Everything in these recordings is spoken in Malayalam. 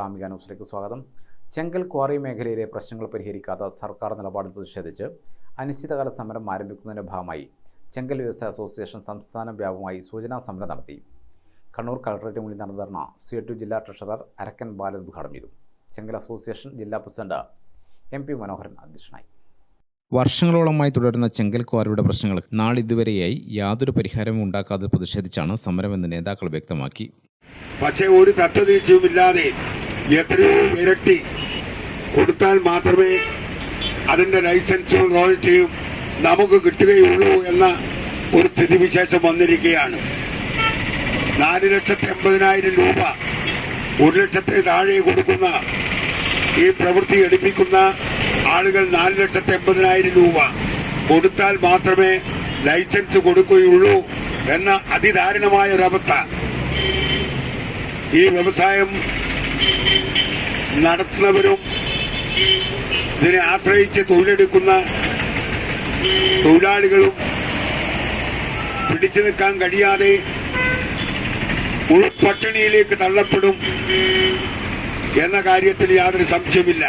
ഗ്രാമിക ന്യൂസിലേക്ക് സ്വാഗതം. ചെങ്കൽ ക്വാറി മേഖലയിലെ പ്രശ്നങ്ങൾ പരിഹരിക്കാത്ത സർക്കാർ നിലപാടിൽ പ്രതിഷേധിച്ച് അനിശ്ചിതകാല സമരം ആരംഭിക്കുന്നതിന്റെ ഭാഗമായി ചെങ്കൽ വ്യവസായ അസോസിയേഷൻ സംസ്ഥാന വ്യാപകമായി സൂചനാ സമരം നടത്തി. കണ്ണൂർ കളക്ടറേറ്റ് മുന്നിൽ നടന്ന ധർണ സി ടു ജില്ലാ ട്രഷറർ അരക്കൻ ബാലൻ ഉദ്ഘാടനം ചെയ്തു. ചെങ്കൽ അസോസിയേഷൻ ജില്ലാ പ്രസിഡന്റ് എം പി മനോഹരൻ അധ്യക്ഷനായി. വർഷങ്ങളോളമായി തുടരുന്ന ചെങ്കൽ ക്വാറിയുടെ പ്രശ്നങ്ങൾക്ക് നാളിതുവരെയായി യാതൊരു പരിഹാരവും ഉണ്ടാക്കാതെ പ്രതിഷേധിച്ചാണ് സമരമെന്ന് നേതാക്കൾ വ്യക്തമാക്കി. പക്ഷേ ഒരു തത്വതീക്ഷയുമില്ലാതെ എത്രയോ ഇരട്ടി കൊടുത്താൽ മാത്രമേ അതിന്റെ ലൈസൻസും റോയൽറ്റിയും നമുക്ക് കിട്ടുകയുള്ളൂ എന്ന ഒരു സ്ഥിതിവിശേഷം വന്നിരിക്കുകയാണ്. നാല് ലക്ഷത്തി എൺപതിനായിരം രൂപ ഒരു ലക്ഷത്തിന് താഴെ കൊടുക്കുന്ന ഈ പ്രവൃത്തി എടുപ്പിക്കുന്ന ആളുകൾ നാല് ലക്ഷത്തി എൺപതിനായിരം രൂപ കൊടുത്താൽ മാത്രമേ ലൈസൻസ് കൊടുക്കുകയുള്ളൂ എന്ന അതിദാരുണമായ ഒരവസ്ഥ. ഈ വ്യവസായം നടത്തുന്നവരും ഇതിനെ ആശ്രയിച്ച് തൊഴിലെടുക്കുന്ന തൊഴിലാളികളും പിടിച്ചു നിൽക്കാൻ കഴിയാതെ ഉൾപട്ടിണിയിലേക്ക് തള്ളപ്പെടും എന്ന കാര്യത്തിൽ യാതൊരു സംശയമില്ല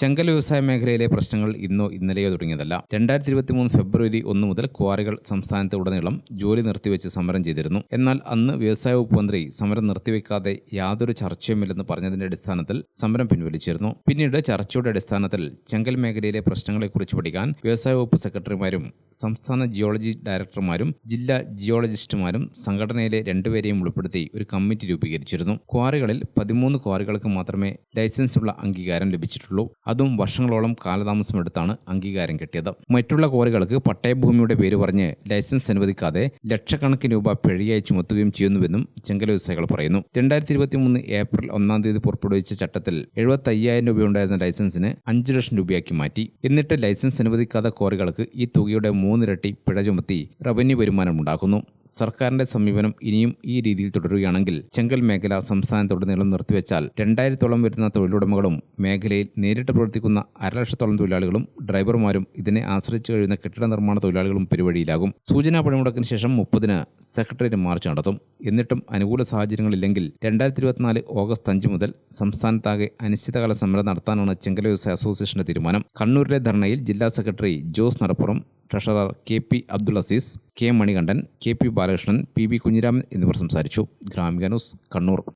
ചെങ്കൽ വ്യവസായ മേഖലയിലെ പ്രശ്നങ്ങൾ ഇന്നോ ഇന്നലെയോ തുടങ്ങിയതല്ല. രണ്ടായിരത്തി ഇരുപത്തി മൂന്ന് ഫെബ്രുവരി ഒന്ന് മുതൽ ക്വാറികൾ സംസ്ഥാനത്ത് ഉടനീളം ജോലി നിർത്തിവെച്ച് സമരം ചെയ്തിരുന്നു. എന്നാൽ അന്ന് വ്യവസായ വകുപ്പ് മന്ത്രി സമരം നിർത്തിവെക്കാതെ യാതൊരു ചർച്ചയുമില്ലെന്ന് പറഞ്ഞതിന്റെ അടിസ്ഥാനത്തിൽ സമരം പിൻവലിച്ചിരുന്നു. പിന്നീട് ചർച്ചയുടെ അടിസ്ഥാനത്തിൽ ചെങ്കൽ മേഖലയിലെ പ്രശ്നങ്ങളെക്കുറിച്ച് പഠിക്കാൻ വ്യവസായ വകുപ്പ് സെക്രട്ടറിമാരും സംസ്ഥാന ജിയോളജി ഡയറക്ടർമാരും ജില്ലാ ജിയോളജിസ്റ്റുമാരും സംഘടനയിലെ രണ്ടുപേരെയും ഉൾപ്പെടുത്തി ഒരു കമ്മിറ്റി രൂപീകരിച്ചിരുന്നു. ക്വാറികളിൽ പതിമൂന്ന് ക്വാറികൾക്ക് മാത്രമേ ലൈസൻസുള്ള അംഗീകാരം ലഭിച്ചിട്ടുള്ളൂ. അതും വർഷങ്ങളോളം കാലതാമസമെടുത്താണ് അംഗീകാരം കിട്ടിയത്. മറ്റുള്ള ക്വാറികൾക്ക് പട്ടയഭൂമിയുടെ പേര് പറഞ്ഞ് ലൈസൻസ് അനുവദിക്കാതെ ലക്ഷക്കണക്കിന് രൂപ പിഴയായി ചുമത്തുകയും ചെയ്യുന്നുവെന്നും ചെങ്കല വ്യവസായികൾ പറയുന്നു. രണ്ടായിരത്തി ഇരുപത്തി മൂന്ന് ഏപ്രിൽ ഒന്നാം തീയതി പുറപ്പെടുവിച്ച ചട്ടത്തിൽ എഴുപത്തി അയ്യായിരം രൂപയുണ്ടായിരുന്ന ലൈസൻസിന് അഞ്ചു ലക്ഷം രൂപയാക്കി മാറ്റി. എന്നിട്ട് ലൈസൻസ് അനുവദിക്കാത്ത ക്വാറികൾക്ക് ഈ തുകയുടെ മൂന്നിരട്ടി പിഴ ചുമത്തി റവന്യൂ വരുമാനം ഉണ്ടാക്കുന്നു. സർക്കാരിന്റെ സമീപനം ഇനിയും ഈ രീതിയിൽ തുടരുകയാണെങ്കിൽ ചെങ്കൽ മേഖല സംസ്ഥാനത്തുടനീളം നിർത്തിവെച്ചാൽ രണ്ടായിരത്തോളം വരുന്ന തൊഴിലുടമകളും മേഖലയിൽ നേരിട്ട് പ്രവർത്തിക്കുന്ന അരലക്ഷത്തോളം തൊഴിലാളികളും ഡ്രൈവർമാരും ഇതിനെ ആശ്രയിച്ചു കഴിയുന്ന കെട്ടിട നിർമ്മാണ തൊഴിലാളികളും പരിപാടിയിലാകും. സൂചനാ പണിമുടക്കിന് ശേഷം മുപ്പതിന് സെക്രട്ടേറിയറ്റ് മാർച്ച് നടത്തും. എന്നിട്ടും അനുകൂല സാഹചര്യങ്ങളില്ലെങ്കിൽ രണ്ടായിരത്തി ഇരുപത്തിനാല് ഓഗസ്റ്റ് അഞ്ച് മുതൽ സംസ്ഥാനത്താകെ അനിശ്ചിതകാല സമരം നടത്താനാണ് ചെങ്കൽ വ്യവസായ അസോസിയേഷന്റെ തീരുമാനം. കണ്ണൂരിലെ ധർണയിൽ ജില്ലാ secretary Jose Nadappuram treasurer K P Abdul Azeez K Manikandan K P Balakrishnan P B Kunhiraman എന്നിവർ സംസാരിച്ചു. ഗ്രാമിക ന്യൂസ് കണ്ണൂർ.